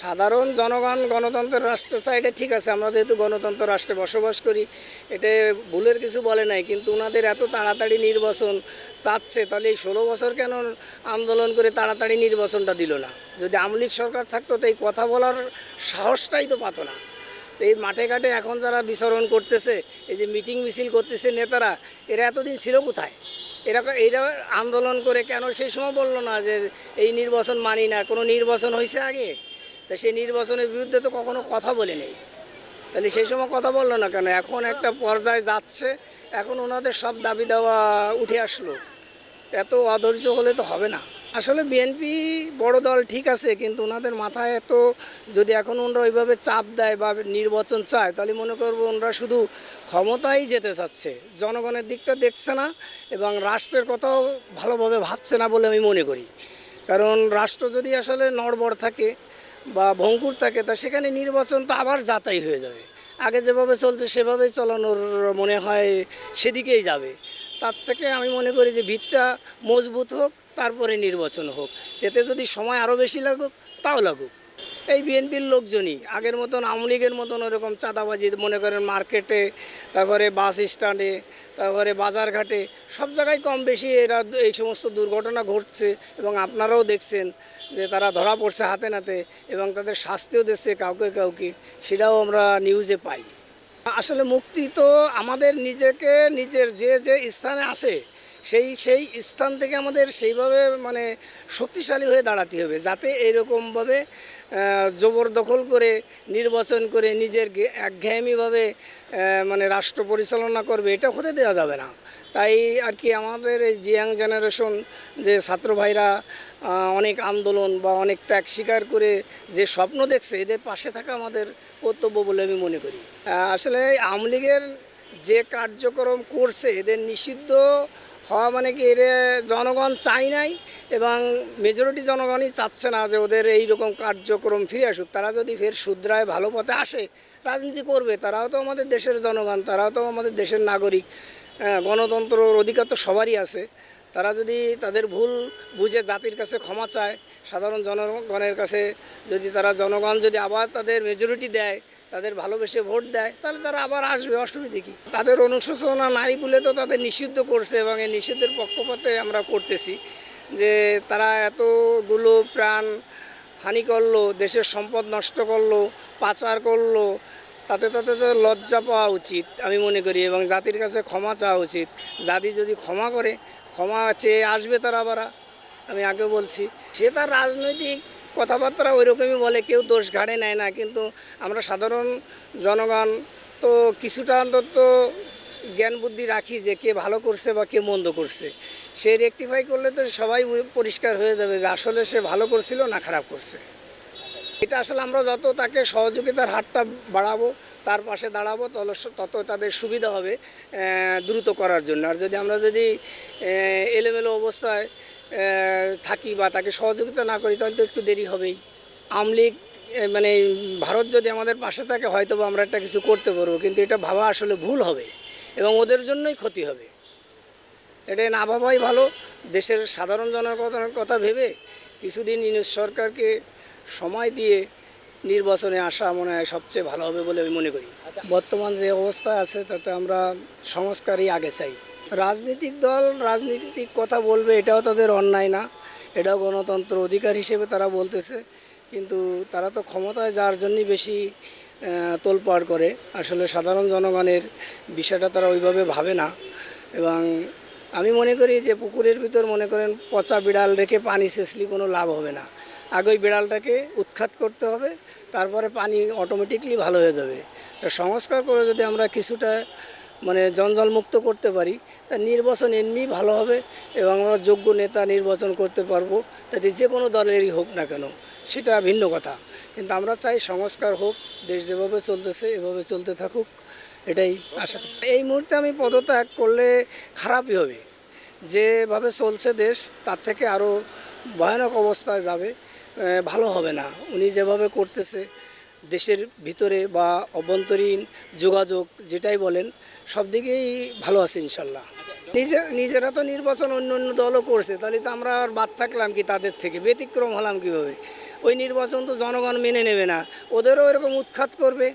সাধারণ জনগণ গণতন্ত্র রাষ্ট্র সাইডে ঠিক আছে, আমরা যেহেতু গণতন্ত্র রাষ্ট্রে বসবাস করি এটা ভুলের কিছু বলে নাই, কিন্তু ওনাদের এত তাড়াতাড়ি নির্বাচন চাচ্ছে, তাহলে এই ষোলো বছর কেন আন্দোলন করে তাড়াতাড়ি নির্বাচনটা দিল না? যদি আমলিক সরকার থাকতো, তো এই কথা বলার সাহসটাই তো পাতো না। এই মাঠে ঘাটে এখন যারা বিচরণ করতেছে, এই যে মিটিং মিছিল করতেছে নেতারা, এরা এতদিন ছিল কোথায়? এরা এরা আন্দোলন করে কেন সেই সময় বলল না যে এই নির্বাচন মানি না, কোনো নির্বাচন হয়েছে আগে? তা সেই নির্বাচনের বিরুদ্ধে তো কখনো কথা বলে নেই তাহলে সেই সময় কথা বলল না কেন? এখন একটা পর্যায়ে যাচ্ছে, এখন ওনাদের সব দাবি দেওয়া উঠে আসলো। এত অধৈর্য হলে তো হবে না। আসলে বিএনপি বড় দল ঠিক আছে, কিন্তু ওনাদের মাথায় এত যদি এখন ওনারা ওইভাবে চাপ দেয় বা নির্বাচন চায়, তাহলে মনে করব ওনারা শুধু ক্ষমতাই যেতে চাচ্ছে। জনগণের দিকটা দেখছে না এবং রাষ্ট্রের কথাও ভালোভাবে ভাবছে না বলে আমি মনে করি। কারণ রাষ্ট্র যদি আসলে নড়বড় থাকে বা ভঙ্কুর থাকে, তা সেখানে নির্বাচন তো আবার যাতাই হয়ে যাবে। আগে যেভাবে চলছে, সেভাবেই চলানোর মনে হয় সেদিকেই যাবে। তার থেকে আমি মনে করি যে ভিতটা মজবুত হোক, তারপরে নির্বাচন হোক। এতে যদি সময় আরও বেশি লাগুক, তাও লাগুক। এই বিএনপির লোকজনই। আগের মতন আওয়ামী লীগের মতন ওরকম চাঁদাবাজি মনে করেন মার্কেটে, তারপরে বাস স্ট্যান্ডে, তারপরে বাজারঘাটে সব জায়গায় কম বেশি এরা এই সমস্ত দুর্ঘটনা ঘটছে এবং আপনারাও দেখছেন যে তারা ধরা পড়ছে হাতে নাতে এবং তাদের শাস্তিও দিচ্ছে কাউকে কাউকে, সেটাও আমরা নিউজে পাই। আসলে মুক্তি তো আমাদের নিজেকে, নিজের যে যে স্থানে আছে, সেই সেই স্থান থেকে আমাদের সেইভাবে মানে শক্তিশালী হয়ে দাঁড়াতে হবে, যাতে এরকমভাবে জবরদখল করে নির্বাচন করে নিজের একঘেয়েমিভাবে মানে রাষ্ট্র পরিচালনা করবে, এটা হতে দেওয়া যাবে না। তাই আর কি আমাদের এই জিয়াং জেনারেশন যে ছাত্র ভাইরা অনেক আন্দোলন বা অনেক ত্যাগ স্বীকার করে যে স্বপ্ন দেখছে, এদের পাশে থাকা আমাদের কর্তব্য বলে আমি মনে করি। আসলে আওয়ামী লীগের যে কার্যক্রম করছে, এদের নিষিদ্ধ হওয়া মানে কি এর জনগণ চাই নাই? এবং মেজরিটি জনগণই চাচ্ছে না যে ওদের এই রকম কার্যক্রম ফিরে আসুক। তারা যদি ফের শুদ্রায় ভালো পথে আসে রাজনীতি করবে তারাও তো আমাদের দেশের জনগণ তারাও তো আমাদের দেশের নাগরিক। হ্যাঁ, গণতন্ত্রর অধিকার তো সবারই আছে। তারা যদি তাদের ভুল বুঝে জাতির কাছে ক্ষমা চায় সাধারণ জনগণের কাছে যদি তারা জনগণ যদি আবার তাদের মেজরিটি দেয় তাদের ভালোবেসে ভোট দেয় তাহলে তারা আবার আসবে অসুবিধে কী? তাদের অনুশোচনা নাই বলে তো তাদের নিষিদ্ধ করছে এবং এই নিষিদ্ধের পক্ষপাতে আমরা করতেছি। যে তারা এতগুলো প্রাণ হানি করল, দেশের সম্পদ নষ্ট করল, পাচার করল, তাতে তাতে তো লজ্জা পাওয়া উচিত আমি মনে করি এবং জাতির কাছে ক্ষমা চাওয়া উচিত। জাতি যদি ক্ষমা করে, ক্ষমা চেয়ে আসবে তারা আবার, আমি আগে বলছি। সে তার রাজনৈতিক কথাবার্তা ওইরকমই বলে, কেউ দোষ ঘাড়ে নেয় না, কিন্তু আমরা সাধারণ জনগণ তো কিছুটা অন্তত জ্ঞান বুদ্ধি রাখি যে কে ভালো করছে বা কে মন্দ করছে। সে রেকটিফাই করলে তো সবাই পরিষ্কার হয়ে যাবে যে আসলে সে ভালো করছিল না খারাপ করছে। এটা আসলে আমরা যত তাকে সহযোগিতার হাতটা বাড়াবো, তার পাশে দাঁড়াবো তত তাদের সুবিধা হবে দ্রুত করার জন্য। আর যদি আমরা যদি এলোমেলো অবস্থায় থাকি বা তাকে সহযোগিতা না করি, তাহলে তো একটু দেরি হবেই। আমলিগ মানে ভারত যদি আমাদের পাশে থাকে হয়তো আমরা একটা কিছু করতে পারব, কিন্তু এটা ভাবা আসলে ভুল হবে। এবং ওদের জন্যই ক্ষতি হবে। এটা না ভাবাই ভালো। দেশের সাধারণ জনগণের কথা ভেবে কিছুদিন ইউনুস সরকারকে সময় দিয়ে নির্বাচনে আসা মনে হয় সবচেয়ে ভালো হবে বলে আমি মনে করি। বর্তমান যে অবস্থা আছে তাতে আমরা সংস্কারই আগে চাই। রাজনৈতিক দল রাজনীতিক কথা বলবে এটাও তাদের অন্যায় না। এটাও গণতন্ত্র অধিকার হিসেবে তারা বলতেছে। কিন্তু তারা তো ক্ষমতায় যাওয়ার জন্যই বেশি তোলপাড় করে। আসলে সাধারণ জনগণের বিষয়টা তারা ওইভাবে ভাবে না। এবং আমি মনে করি যে পুকুরের ভিতর মনে করেন পচা বিড়াল রেখে পানি শেষলি কোনো লাভ হবে না। আগে ওই বিড়ালটাকে উৎখাত করতে হবে, তারপরে পানি অটোমেটিকলি ভালো হয়ে যাবে। তা সংস্কার করে যদি আমরা কিছুটা মানে জঞ্জাল মুক্ত করতে পারি, তা নির্বাচন এমনি ভালো হবে এবং আমরা যোগ্য নেতা নির্বাচন করতে পারব, তাতে যে কোনো দলেরই হোক না কেন, সেটা ভিন্ন কথা। কিন্তু আমরা চাই সংস্কার হোক, দেশ যেভাবে চলতেছে এভাবে চলতে থাকুক, এটাই আশা এই মুহূর্তে আমি পদত্যাগ করলে খারাপই হবে। যেভাবে চলছে দেশ, তার থেকে আরও ভয়ানক অবস্থায় যাবে ভালো হবে না। উনি যেভাবে করতেছে দেশের ভিতরে বা অভ্যন্তরীণ যোগাযোগ যেটাই বলেন, সব দিকেই ভালো আছে ইনশাল্লাহ। নিজের নিজেরা তো নির্বাচন অন্য অন্য দলও করছে, তাহলে তো আমরা আর বাদ থাকলাম কি তাদের থেকে, ব্যতিক্রম হলাম কীভাবে? ওই নির্বাচন তো জনগণ মেনে নেবে না, ওদেরও এরকম উৎখাত করবে।